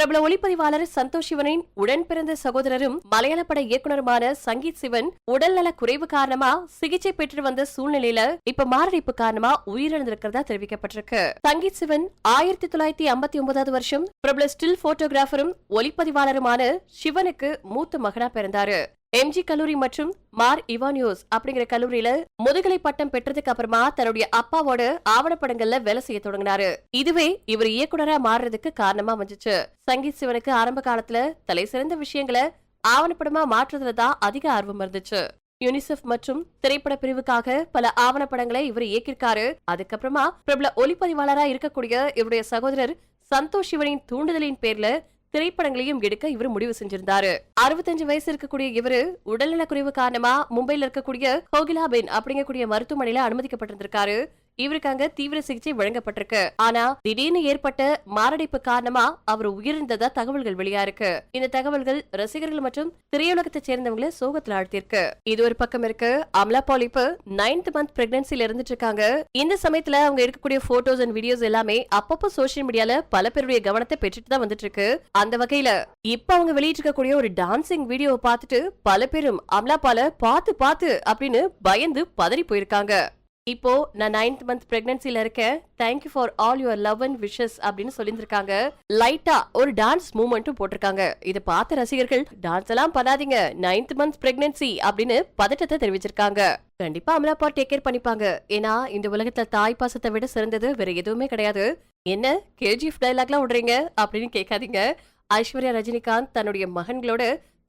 பிரபல ஒளிப்பதிவாளர் சந்தோஷ் சிவனின் உடன் பிறந்த சகோதரரும் மலையாள பட இயக்குனருமான சங்கீத் சிவன் உடல்நல குறைவு காரணமா சிகிச்சை பெற்று வந்த சூழ்நிலையில இப்ப மாரடைப்பு காரணமா உயிரிழந்திருக்கிறதா தெரிவிக்கப்பட்டிருக்கு. சங்கீத் சிவன் ஆயிரத்தி தொள்ளாயிரத்தி ஐம்பத்தி ஒன்பதாவது வருஷம் பிரபல ஸ்டில் போட்டோகிராஃபரும் ஒளிப்பதிவாளருமான சிவனுக்கு மூத்த மகனா பிறந்தாரு. எம்ஜி கல்லூரி மற்றும் மார் இவானியோஸ் அப்படிங்கிற கல்லூரியில முதுகலை பட்டம் பெற்றதுக்கு அப்புறமா தன்னுடைய அப்பாவோட ஆவணப்படங்கள்ல வேலை செய்ய தொடங்கினாரு. இதுவே இவர் இயக்குனரா மாறுறதுக்கு காரணமா வந்துச்சு சங்கீத் சிவனுக்கு ஆரம்ப காலத்துல தலை சிறந்த விஷயங்களை ஆவணப்படமா மாற்றுறதுல தான் அதிக ஆர்வம் இருந்துச்சு. யுனிசெஃப் மற்றும் திரைப்பட பிரிவுக்காக பல ஆவணப்படங்களை இவர் இயக்கியிருக்காரு. அதுக்கப்புறமா பிரபல ஒளிப்பதிவாளரா இருக்கக்கூடிய இவருடைய சகோதரர் சந்தோஷ் சிவனின் தூண்டுதலின் பேர்ல திரைப்படங்களையும் எடுக்க இவர் முடிவு செஞ்சிருந்தாரு. அறுபத்தஞ்சு வயசு இருக்கக்கூடிய இவரு உடல்நலக்குறைவு காரணமா மும்பையில் இருக்கக்கூடிய கோகிலாபென் அப்படிங்கக்கூடிய மருத்துவமனையில அனுமதிக்கப்பட்டிருந்திருக்காரு. இவருக்கு அங்க தீவிர சிகிச்சை வழங்கப்பட்டிருக்கு. ஆனா திடீர்னு ஏற்பட்ட மாரடைப்பு காரணமா அவர் உயிரிழந்ததா தகவல்கள் வெளியா இருக்கு. இந்த தகவல்கள் ரசிகர்கள் மற்றும் திரையுலகத்தை சேர்ந்தவங்களை சோகத்துல ஆழ்த்திருக்கு இது ஒரு பக்கம் இருக்கு. அமலா பாலிப்பு நைன்த் மந்த் பிரெக்னன்சில இருந்துட்டு இருக்காங்க. இந்த சமயத்துல அவங்க இருக்கக்கூடிய போட்டோஸ் அண்ட் வீடியோஸ் எல்லாமே அப்பப்போ சோசியல் மீடியால பல பேருடைய கவனத்தை பெற்றுட்டு தான் வந்துட்டு இருக்கு. அந்த வகையில இப்ப அவங்க வெளியிட்டிருக்கக்கூடிய ஒரு டான்சிங் வீடியோவை பார்த்துட்டு பல பேரும் அமலா பால பார்த்து பார்த்து அப்படின்னு பயந்து பதறி போயிருக்காங்க. இப்போ நான் நைன்த் மந்த் பிரெக்னன்சில இருக்கேன். Thank you for all your love and wishes அப்படின்னு சொல்லியிருந்திருக்காங்க. லைட்டா ஒரு டான்ஸ் மூமெண்ட்டும் போட்டிருக்காங்க. இதை பார்த்த ரசிகர்கள் டான்ஸ் எல்லாம் பண்ணாதீங்க. நைன்த் மந்த் பிரெக்னன்சி அப்படின்னு பதட்டத்தை தெரிவிச்சிருக்காங்க. கண்டிப்பா அமலாப்பா டேக் கேர் பண்ணிப்பாங்க. ஏன்னா இந்த உலகத்துல தாய் பாசத்தை விட சிறந்தது வேற எதுவுமே கிடையாது. என்ன கேஜிஎஃப் டைலாக்லாம் விடுறீங்க அப்படின்னு கேட்காதீங்க. ஐஸ்வர்யா ரஜினிகாந்த் தன்னுடைய மகன்களோட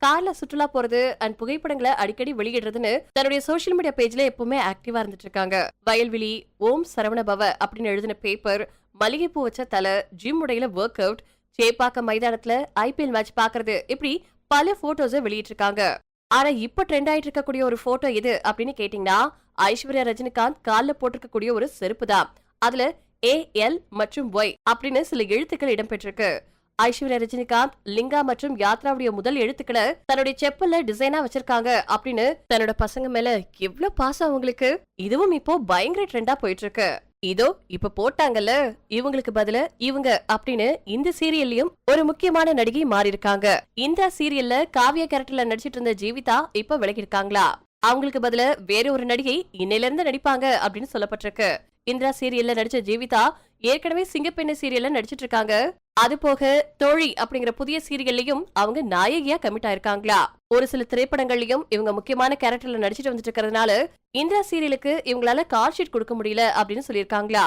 கார்ல சுற்றுலா போறது அண்ட் புகைப்படங்களை அடிக்கடி வெளியிடுறதுன்னு தன்னுடைய சோஷியல் மீடியா பேஜ்ல எப்பவுமே ஆக்டிவா இருந்துட்டு இருக்காங்க. வயல்வெளி ஓம் சரவண பவ அப்படின்னு எழுதின பேப்பர் மல்லிகைப்பூ வச்ச தலை ஜிம் உடையில ஒர்க் அவுட் சேப்பாக்க மைதானத்துல ஐபிஎல் மேட்ச் பாக்குறது இப்படி பல போட்டோஸை வெளியிட்டிருக்காங்க. ஆனா இப்ப ட்ரெண்ட் ஆயிட்டு இருக்கக்கூடிய ஒரு போட்டோ எது அப்படின்னு கேட்டீங்கன்னா ஐஸ்வர்யா ரஜினிகாந்த் காலில் போட்டிருக்கக்கூடிய ஒரு செருப்பு தான். அதுல ஏ எல் மற்றும் ஒய் அப்படின்னு சில எழுத்துக்கள் இடம்பெற்றிருக்கு. ஐஸ்வர்யா ரஜினிகாந்த் லிங்கா மற்றும் யாத்ராவுடைய முதல் எழுத்துக்களை தன்னுடைய செப்பல்ல டிசைனா வச்சிருக்காங்க அப்படின்னு தன்னோட பசங்க மேல எவ்வளவு பாசம் அவங்களுக்கு. இதுவும் இப்போ பயங்கர ட்ரெண்டா போயிட்டு இருக்கு இதோ இப்ப போட்டாங்கல்ல இவங்களுக்கு பதில இவங்க அப்படின்னு இந்த சீரியல்லையும் ஒரு முக்கியமான நடிகை மாறி இருக்காங்க இந்த சீரியல்ல காவியா கேரக்டர்ல நடிச்சிட்டு இருந்த ஜீவிதா இப்ப விலகிருக்காங்களா அவங்களுக்கு பதில வேற ஒரு நடிகை இன்னையில இருந்து நடிப்பாங்க அப்படின்னு சொல்லப்பட்டிருக்கு. இந்திரா சீரியல்ல நடிச்ச ஜீவிதா ஏற்கனவே சிங்கப்பெண்ணு சீரியல்ல நடிச்சிட்டு இருக்காங்க. அது போக தோழி அப்படிங்கிற புதிய சீரியல்லையும் அவங்க நாயகியா கமிட் ஆயிருக்காங்களா? ஒரு சில திரைப்படங்கள்லயும் இவங்க முக்கியமான கேரக்டர்ல நடிச்சிட்டு வந்துட்டு இருக்கறதுனால இந்திரா சீரியலுக்கு இவங்களால கால் ஷீட் கொடுக்க முடியல அப்படின்னு சொல்லியிருக்காங்களா?